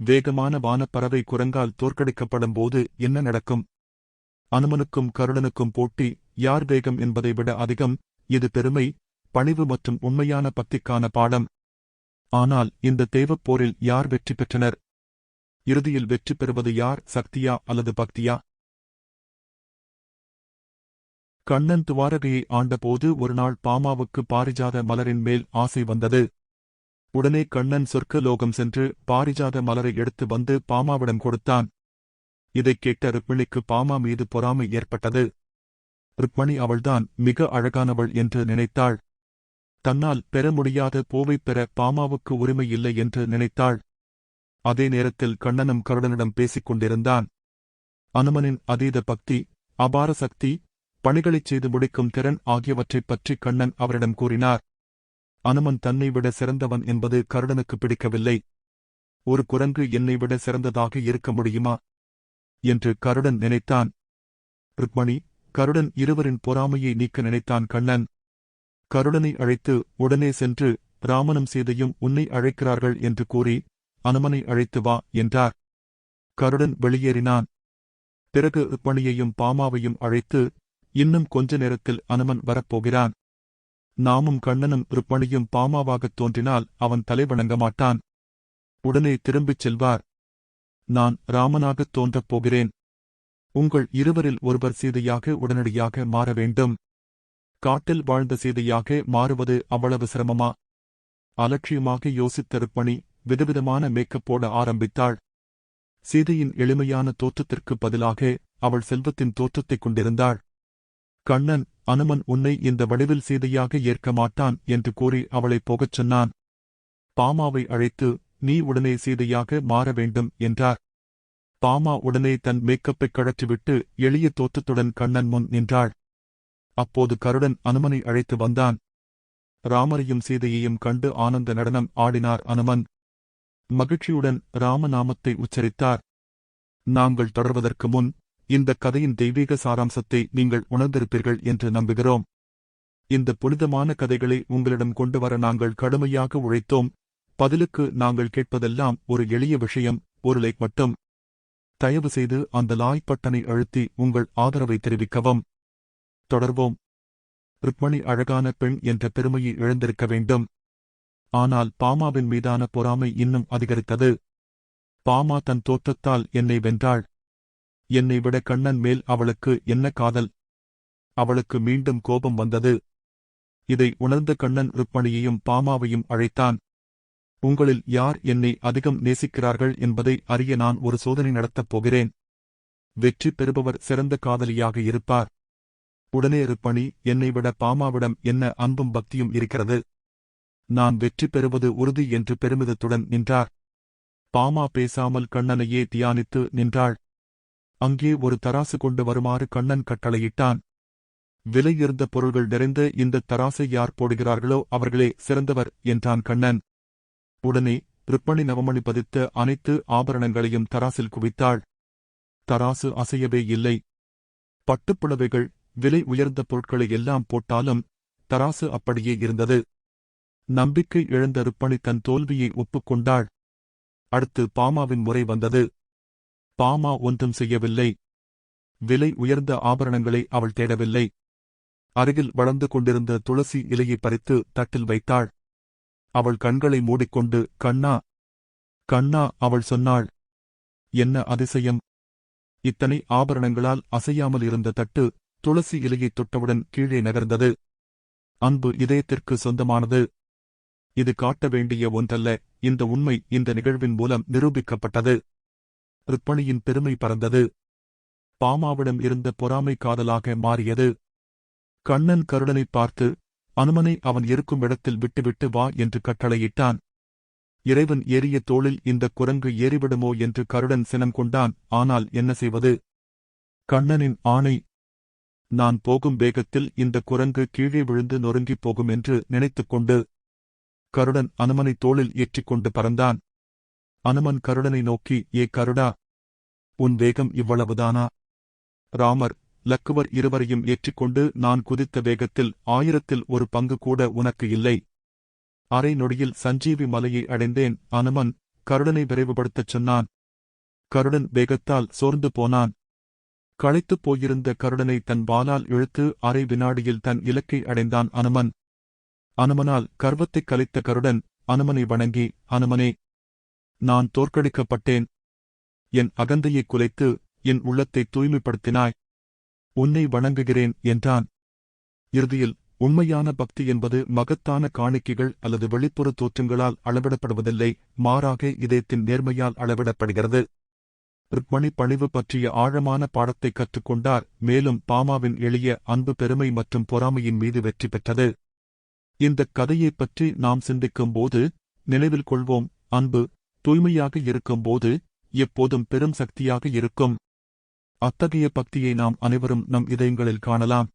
வேகமான வானப்பறவை குரங்கால் தோற்கடிக்கப்படும் போது என்ன நடக்கும்? அனுமனுக்கும் கருடனுக்கும் போட்டி யார் வேகம் என்பதை விட அதிகம் இது பெருமை பணிவு மற்றும் உண்மையான பக்திக்கான பாடம். ஆனால் இந்த தெய்வப் போரில் யார் வெற்றி பெற்றனர்? இறுதியில் வெற்றி பெறுவது யார் சக்தியா அல்லது பக்தியா? கண்ணன் துவாரகையை ஆண்டபோது ஒருநாள் பாமாவுக்கு பாரிஜாத மலரின் மேல் ஆசை வந்தது. உடனே கண்ணன் சொர்க்க லோகம் சென்று பாரிஜாத மலரை எடுத்து வந்து பாமாவிடம் கொடுத்தான். இதைக் கேட்ட ருக்மிணிக்கு பாமா மீது பொறாமை ஏற்பட்டது. ருக்மணி அவள்தான் மிக அழகானவள் என்று நினைத்தாள். தன்னால் பெற முடியாத பூவை பெற பாமாவுக்கு உரிமை இல்லை என்று நினைத்தாள். அதே நேரத்தில் கண்ணனும் கருடனிடம் பேசிக் கொண்டிருந்தான். அனுமனின் அதீத பக்தி அபார சக்தி பணிகளைச் செய்து முடிக்கும் திறன் ஆகியவற்றைப் பற்றி கண்ணன் அவரிடம் கூறினார். அனுமன் தன்னை விட சிறந்தவன் என்பது கருடனுக்கு பிடிக்கவில்லை. ஒரு குரங்கு என்னை விட சிறந்ததாக இருக்க முடியுமா? என்று கருடன் நினைத்தான். ருக்மணி கருடன் இருவரின் பொறாமையை நீக்க நினைத்தான் கண்ணன். கருடனை அழைத்து உடனே சென்று ராமனும் சீதையும் உன்னை அழைக்கிறார்கள் என்று கூறி அனுமனை அழைத்து வா என்றார். கருடன் வெளியேறினான். பிறகு ருக்மணியையும் பாமாவையும் அழைத்து இன்னும் கொஞ்ச நேரத்தில் அனுமன் வரப்போகிறான். நாமும் கண்ணனும் ருக்மணியும் பாமாவாகத் தோன்றினால் அவன் தலை வணங்க மாட்டான். உடனே திரும்பிச் செல்வார். நான் ராமனாகத் தோன்றப் போகிறேன். உங்கள் இருவரில் ஒருவர் சீதையாக உடனடியாக மாற வேண்டும். காட்டில் வாழ்ந்த சீதையாக மாறுவது அவ்வளவு சிரமமா? அலட்சியமாக யோசித்த ருப்பணி விதவிதமான மேக்கப் போட ஆரம்பித்தாள். சீதையின் எளிமையான தோற்றத்திற்கு பதிலாக அவள் செல்வத்தின் தோற்றத்தைக் கொண்டிருந்தாள். கண்ணன் அனுமன் உன்னை இந்த வடிவில் சீதையாக ஏற்க மாட்டான் என்று கூறி அவளைப் போகச் சொன்னான். பாமாவை அழைத்து நீ உடனே சீதையாக மாற வேண்டும் என்றார். பாமா உடனே தன் மேக்கப்பைக் கழற்றிவிட்டு எளிய தோற்றத்துடன் கண்ணன் முன் நின்றாள். அப்போது கருடன் அனுமனை அழைத்து வந்தான். ராமரையும் சீதையையும் கண்டு ஆனந்த நடனம் ஆடினார் அனுமன். மகிழ்ச்சியுடன் ராமநாமத்தை உச்சரித்தார். நாங்கள் தொடர்வதற்கு முன் இந்த கதையின் தெய்வீக சாராம்சத்தை நீங்கள் உணர்ந்திருப்பீர்கள் என்று நம்புகிறோம். இந்த புனிதமான கதைகளை உங்களிடம் கொண்டு வர நாங்கள் கடுமையாக உழைத்தோம். பதிலுக்கு நாங்கள் கேட்பதெல்லாம் ஒரு எளிய விஷயம் ஒரு லைக் மட்டும். தயவு செய்து அந்த லாய் பட்டனை அழுத்தி உங்கள் ஆதரவை தெரிவிக்கவும். தொடர்வோம். ருக்மணி அழகான பெண் என்ற பெருமையை இழந்திருக்க வேண்டும். ஆனால் பாமாவின் மீதான பொறாமை இன்னும் அதிகரித்தது. பாமா தன் தோற்றத்தால் என்னை வென்றாள். என்னை விட கண்ணன் மேல் அவளுக்கு என்ன காதல்? அவளுக்கு மீண்டும் கோபம் வந்தது. இதை உணர்ந்த கண்ணன் ருக்மணியையும் பாமாவையும் அழைத்தான். உங்களில் யார் என்னை அதிகம் நேசிக்கிறார்கள் என்பதை அறிய நான் ஒரு சோதனை நடத்தப் போகிறேன். வெற்றி பெறுபவர் சிறந்த காதலியாக இருப்பார். உடனே ருக்மணி என்னை விட பாமாவிடம் என்ன அன்பும் பக்தியும் இருக்கிறது? நான் வெற்றி பெறுவது உறுதி என்று பெருமிதத்துடன் நின்றார். பாமா பேசாமல் கண்ணனையே தியானித்து நின்றாள். அங்கே ஒரு தராசு கொண்டு வருமாறு கண்ணன் கட்டளையிட்டான். விலையுயர்ந்த பொருள்கள் நிறைந்த இந்த தராசை யார் போடுகிறார்களோ அவர்களே சிறந்தவர் என்றான் கண்ணன். உடனே ருப்பணி நவமணி பதித்த அனைத்து ஆபரணங்களையும் தராசில் குவித்தாள். தராசு அசையவே இல்லை. பட்டுப்புடவைகள் விலை உயர்ந்த பொருட்களை எல்லாம் போட்டாலும் தராசு அப்படியே இருந்தது. நம்பிக்கை இழந்த ருப்பணி தன் தோல்வியை ஒப்புக்கொண்டாள். அடுத்து பாமாவின் முறை வந்தது. பாமா ஒன்றும் செய்யவில்லை. விலை உயர்ந்த ஆபரணங்களை அவள் தேடவில்லை. அருகில் வளர்ந்து கொண்டிருந்த துளசி இலையை பறித்து தட்டில் வைத்தாள். அவள் கண்களை மூடிக்கொண்டு கண்ணா கண்ணா அவள் சொன்னாள். என்ன அதிசயம்? இத்தனை ஆபரணங்களால் அசையாமல் இருந்த தட்டு துளசி இலையைத் தொட்டவுடன் கீழே நகர்ந்தது. அன்பு இதயத்திற்கு சொந்தமானது. இது காட்ட வேண்டிய ஒன்றல்ல. இந்த உண்மை இந்த நிகழ்வின் மூலம் நிரூபிக்கப்பட்டது. ருக்மணியின் பெருமை பறந்தது. பாமாவிடம் இருந்த பொறாமை காதலாக மாறியது. கண்ணன் கருடனை பார்த்து அனுமனை அவன் இருக்கும் இடத்தில் விட்டுவிட்டு வா என்று கட்டளையிட்டான். இறைவன் ஏறிய தோளில் இந்த குரங்கு ஏறிவிடுமோ என்று கருடன் சினம் கொண்டான். ஆனால் என்ன செய்வது? கண்ணனின் ஆணை நான் போகும் வேகத்தில் இந்த குரங்கு கீழே விழுந்து நொறுங்கிப் போகும் என்று நினைத்துக் கொண்டு கருடன் அனுமனை தோளில் ஏற்றிக்கொண்டு பறந்தான். அனுமன் கருடனை நோக்கி ஏ கருடா உன் வேகம் இவ்வளவுதானா? ராமர் லக்குவர் இருவரையும் ஏற்றிக்கொண்டு நான் குதித்த வேகத்தில் ஆயிரத்தில் ஒரு பங்கு கூட உனக்கு இல்லை. அரை நொடியில் சஞ்சீவி மலையை அடைந்தேன். அனுமன் கருடனை விரைவுபடுத்தச் சொன்னான். கருடன் வேகத்தால் சோர்ந்து போனான். களைத்துப் போயிருந்த கருடனை தன் வாளால் இழுத்து அரை வினாடியில் தன் இலக்கை அடைந்தான் அனுமன். அனுமனால் கர்வத்தைக் கலைத்த கருடன் அனுமனை வணங்கி அனுமனே நான் தோற்கடிக்கப்பட்டேன். என் அகந்தையைக் குலைத்து என் உள்ளத்தை தூய்மைப்படுத்தினாய். உன்னை வணங்குகிறேன் என்றான். இறுதியில் உண்மையான பக்தி என்பது மகத்தான காணிக்கைகள் அல்லது வெளிப்புற தோற்றங்களால் அளவிடப்படுவதில்லை மாறாக இதயத்தின் நேர்மையால் அளவிடப்படுகிறது. ருக்மணி பணிவு பற்றிய ஆழமான பாடத்தை கற்றுக்கொண்டார் மேலும் பாமாவின் எளிய அன்பு பெருமை மற்றும் பொறாமையின் மீது வெற்றி பெற்றது. இந்தக் கதையைப் பற்றி நாம் சிந்திக்கும்போது நினைவில் கொள்வோம் அன்பு தூய்மையாக இருக்கும்போது எப்போதும் பெரும் சக்தியாக இருக்கும். அத்தகைய பக்தியை நாம் அனைவரும் நம் இதயங்களில் காணலாம்.